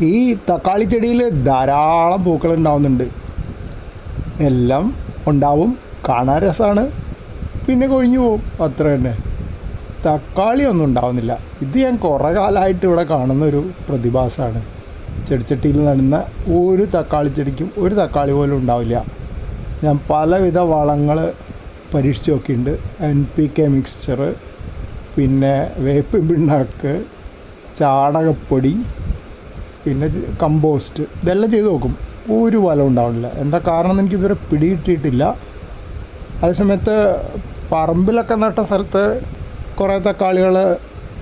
ഈ തക്കാളി ചെടിയിൽ ധാരാളം പൂക്കൾ ഉണ്ടാവുന്നുണ്ട്. എല്ലാം ഉണ്ടാവും കാണാൻ രസമാണ് പിന്നെ കൊഴിഞ്ഞു പോകും അത്ര തന്നെ. തക്കാളി ഒന്നും ഉണ്ടാവുന്നില്ല. ഇത് ഞാൻ കുറേ കാലമായിട്ട് ഇവിടെ കാണുന്ന ഒരു പ്രതിഭാസമാണ്. ചെടിച്ചട്ടിയിൽ നടുന്ന ഒരു തക്കാളി ചെടിക്കും ഒരു തക്കാളി പോലും ഉണ്ടാവില്ല. ഞാൻ പലവിധ വളങ്ങൾ പരീക്ഷിച്ച് നോക്കിയിട്ടുണ്ട്. എൻ പി കെ മിക്സ്ചർ പിന്നെ വേപ്പിൻ പിണ്ണാക്ക് ചാണകപ്പൊടി പിന്നെ കമ്പോസ്റ്റ് ഇതെല്ലാം ചെയ്ത് നോക്കും. ഒരു ഫലം ഉണ്ടാവുന്നില്ല എന്താ കാരണം എന്ന് എനിക്കിതുവരെ പിടികിട്ടിയിട്ടില്ല. അതേസമയത്ത് പറമ്പിലൊക്കെ നട്ട സ്ഥലത്ത് കുറേ തക്കാളികൾ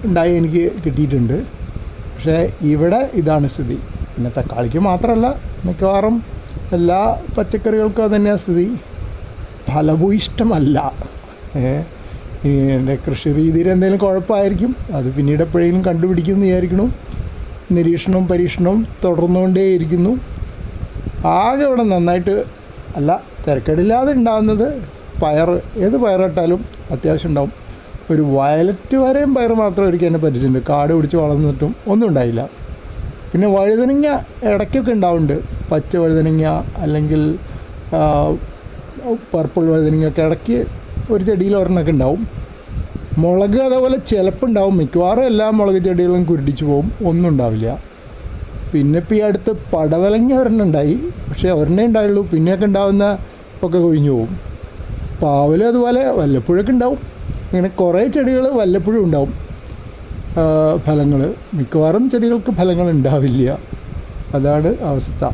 ഉണ്ടായി എനിക്ക് കിട്ടിയിട്ടുണ്ട്. പക്ഷേ ഇവിടെ ഇതാണ് സ്ഥിതി. പിന്നെ തക്കാളിക്ക് മാത്രമല്ല മിക്കവാറും എല്ലാ പച്ചക്കറികൾക്കും അത് തന്നെയാണ് സ്ഥിതി. ഫലഭൂയിഷ്ടമല്ല എന്റെ കൃഷി രീതിയിൽ എന്തെങ്കിലും കുഴപ്പമായിരിക്കും. അത് പിന്നീട് എപ്പോഴെങ്കിലും കണ്ടുപിടിക്കുമെന്ന് വിചാരിക്കണം നിരീക്ഷണവും പരീക്ഷണവും തുടർന്നുകൊണ്ടേയിരിക്കുന്നു. ആകെ ഇവിടെ നന്നായിട്ട് അല്ല തിരക്കേടില്ലാതെ ഉണ്ടാകുന്നത് പയർ ഏത് പയറിട്ടാലും അത്യാവശ്യം ഉണ്ടാവും. ഒരു വയലറ്റ് വരെയും പയർ മാത്രം ഒരിക്കൽ എന്നെ പരിചയമുണ്ട്. കാട് പിടിച്ച് വളർന്നിട്ടും ഒന്നും ഉണ്ടായില്ല. പിന്നെ വഴുതനങ്ങ ഇടയ്ക്കൊക്കെ ഉണ്ടാവുന്നുണ്ട്. പച്ച വഴുതനങ്ങ അല്ലെങ്കിൽ പർപ്പിൾ വഴുതനങ്ങയൊക്കെ ഇടയ്ക്ക് ഒരു ചെടിയിൽ ഒരെണ്ണമൊക്കെ ഉണ്ടാവും. മുളക് അതേപോലെ ചിലപ്പുണ്ടാവും. മിക്കവാറും എല്ലാ മുളക് ചെടികളും കുരുടിച്ച് പോകും. ഒന്നും ഉണ്ടാവില്ല. പിന്നെ ഇപ്പം ഈ അടുത്ത് പടവലങ്ങ ഒരെണ്ണം ഉണ്ടായി. പക്ഷേ ഒരെണ്ണേ ഉണ്ടായുള്ളൂ. പിന്നെയൊക്കെ ഉണ്ടാവുന്ന ഒക്കെ കൊഴിഞ്ഞു പോകും. പാവലും അതുപോലെ വല്ലപ്പോഴൊക്കെ ഉണ്ടാവും. ഇങ്ങനെ കുറേ ചെടികൾ വല്ലപ്പോഴും ഉണ്ടാവും. ഫലങ്ങൾ മിക്കവാറും ചെടികൾക്ക് ഫലങ്ങൾ ഉണ്ടാവില്ല. അതാണ് അവസ്ഥ.